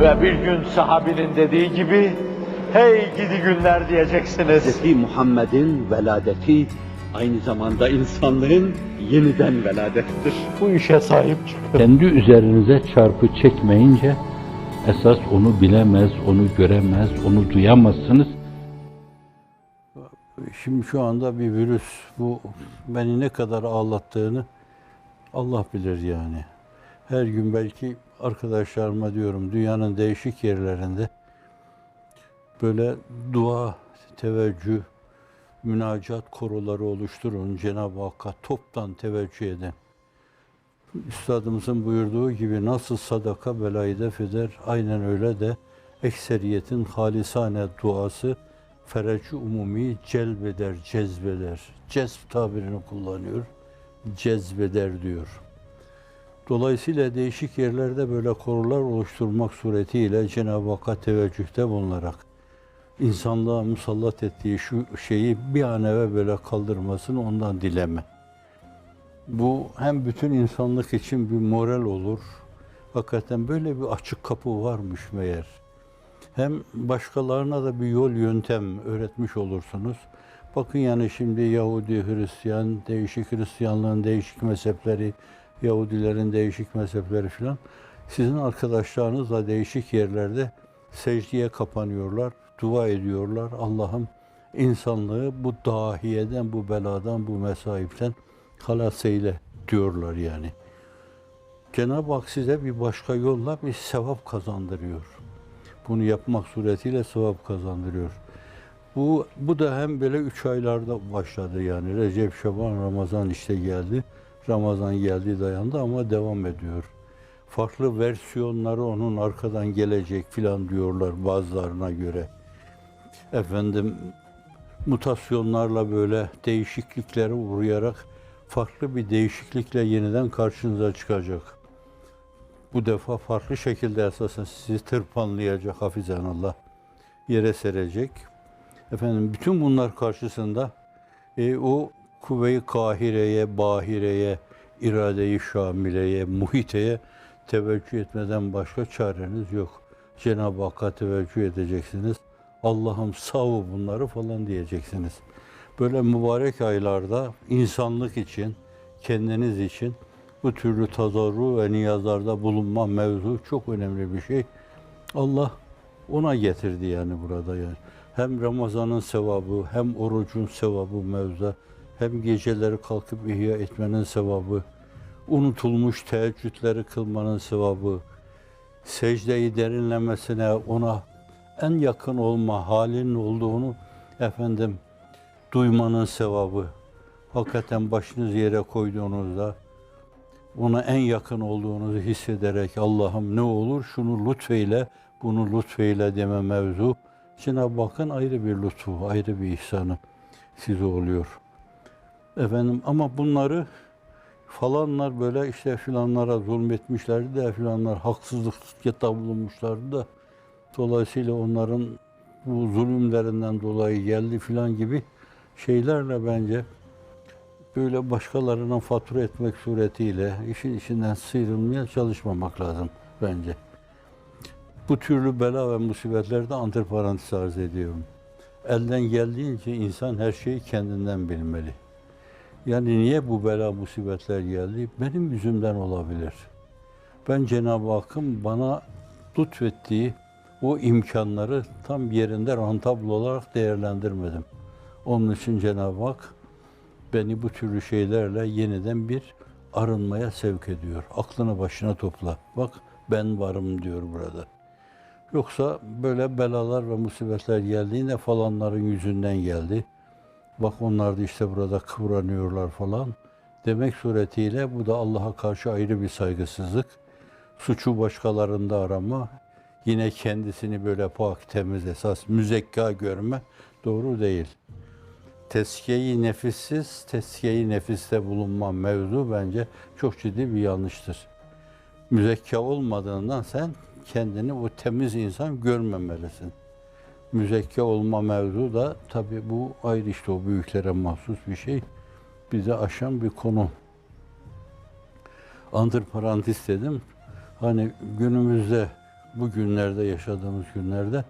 Ve bir gün sahabinin dediği gibi, hey gidi günler diyeceksiniz. Hz. Muhammed'in veladeti aynı zamanda insanlığın yeniden veladettir. Bu işe sahip çıkın. Kendi üzerinize çarpı çekmeyince esas onu bilemez, onu göremez, onu duyamazsınız. Şimdi şu anda bir virüs bu beni ne kadar ağlattığını Allah bilir yani. Her gün belki arkadaşlarıma diyorum dünyanın değişik yerlerinde böyle dua, teveccüh, münacat koruları oluşturun Cenab-ı Hakk'a toptan teveccüh eden. Üstadımızın buyurduğu gibi nasıl sadaka belayı def eder, aynen öyle de ekseriyetin halisane duası fereci umumi celbeder, cezbeder. Cezb tabirini kullanıyor, cezbeder diyor. Dolayısıyla değişik yerlerde böyle korular oluşturmak suretiyle Cenab-ı Hakk'a teveccühte bulunarak insanlığa musallat ettiği şu şeyi bir an evvel böyle kaldırmasını ondan dileme. Bu hem bütün insanlık için bir moral olur. Hakikaten böyle bir açık kapı varmış meğer. Hem başkalarına da bir yol yöntem öğretmiş olursunuz. Bakın yani şimdi Yahudi, Hristiyan, değişik Hristiyanlığın değişik mezhepleri, Yahudilerin değişik mezhepleri filan. Sizin arkadaşlarınızla değişik yerlerde secdeye kapanıyorlar, dua ediyorlar. Allah'ım insanlığı bu dahiyeden, bu beladan, bu mesaipten halas eyle diyorlar yani. Cenab-ı Hak size bir başka yolla bir sevap kazandırıyor. Bunu yapmak suretiyle sevap kazandırıyor. Bu, bu da hem böyle üç aylarda başladı yani. Recep, Şaban, Ramazan işte geldi. Ramazan geldi dayandı ama devam ediyor. Farklı versiyonları onun arkadan gelecek filan diyorlar bazılarına göre. Efendim mutasyonlarla böyle değişikliklere uğrayarak farklı bir değişiklikle yeniden karşınıza çıkacak. Bu defa farklı şekilde esasen sizi tırpanlayacak hafizanallah. Yere serecek. Efendim bütün bunlar karşısında e, o kuvve-i kahireye, bahireye, irade-i şamileye, muhiteye teveccüh etmeden başka çareniz yok. Cenab-ı Hakk'a teveccüh edeceksiniz. Allah'ım ol bunları falan diyeceksiniz. Böyle mübarek aylarda insanlık için, kendiniz için bu türlü tazarru ve niyazlarda bulunma mevzu çok önemli bir şey. Allah ona getirdi yani burada yani. Hem Ramazan'ın sevabı, hem orucun sevabı mevzuda, hem geceleri kalkıp ihya etmenin sevabı, unutulmuş teheccüdleri kılmanın sevabı, secdeyi derinlemesine ona en yakın olma halinin olduğunu efendim duymanın sevabı. Hakikaten başınız yere koyduğunuzda ona en yakın olduğunuzu hissederek Allah'ım ne olur şunu lütfeyle, bunu lütfeyle deme mevzu. Cenab-ı Hakk'ın ayrı bir lütfu, ayrı bir ihsanı size oluyor. Efendim ama bunları falanlar böyle işte filanlara zulmetmişlerdi de filanlar haksızlıkta bulunmuşlardı da dolayısıyla onların bu zulümlerinden dolayı geldi filan gibi şeylerle bence böyle başkalarına fatura etmek suretiyle işin içinden sıyrılmaya çalışmamak lazım bence. Bu türlü bela ve musibetlerde antiparantez arz ediyorum. Elden geldiğince insan her şeyi kendinden bilmeli. Yani niye bu bela musibetler geldi? Benim yüzümden olabilir. Ben Cenab-ı Hakk'ın bana lütfettiği o imkanları tam yerinde rantablo olarak değerlendirmedim. Onun için Cenab-ı Hak beni bu türlü şeylerle yeniden bir arınmaya sevk ediyor. Aklını başına topla. Bak ben varım diyor burada. Yoksa böyle belalar ve musibetler geldiğinde falanların yüzünden geldi. Bak onlar da işte burada kıvranıyorlar falan. Demek suretiyle bu da Allah'a karşı ayrı bir saygısızlık. Suçu başkalarında arama, yine kendisini böyle pak, temiz esas müzekka görme doğru değil. Teskiye-i nefissiz, teskiye-i nefiste bulunma mevzu bence çok ciddi bir yanlıştır. Müzekka olmadığından sen kendini o temiz insan görmemelisin. Müzekka olma mevzu da tabii bu ayrı işte o büyüklere mahsus bir şey. Bize aşan bir konu. Antır parantez dedim. Hani günümüzde bu günlerde yaşadığımız günlerde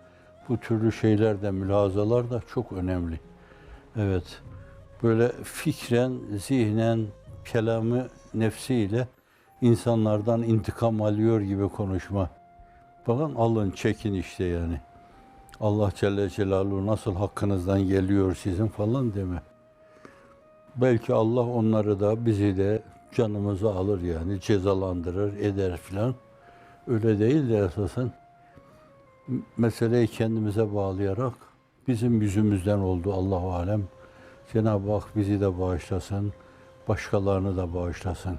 bu türlü şeyler de mülazalar da çok önemli. Evet. Böyle fikren, zihnen, kelamı nefsiyle insanlardan intikam alıyor gibi konuşma. Bakın alın çekin işte yani. Allah Celle Celaluhu nasıl hakkınızdan geliyor sizin falan deme. Belki Allah onları da bizi de canımızı alır yani cezalandırır eder filan. Öyle değil de esasen meseleyi kendimize bağlayarak bizim yüzümüzden oldu Allahu alem. Cenab-ı Hak bizi de bağışlasın, başkalarını da bağışlasın.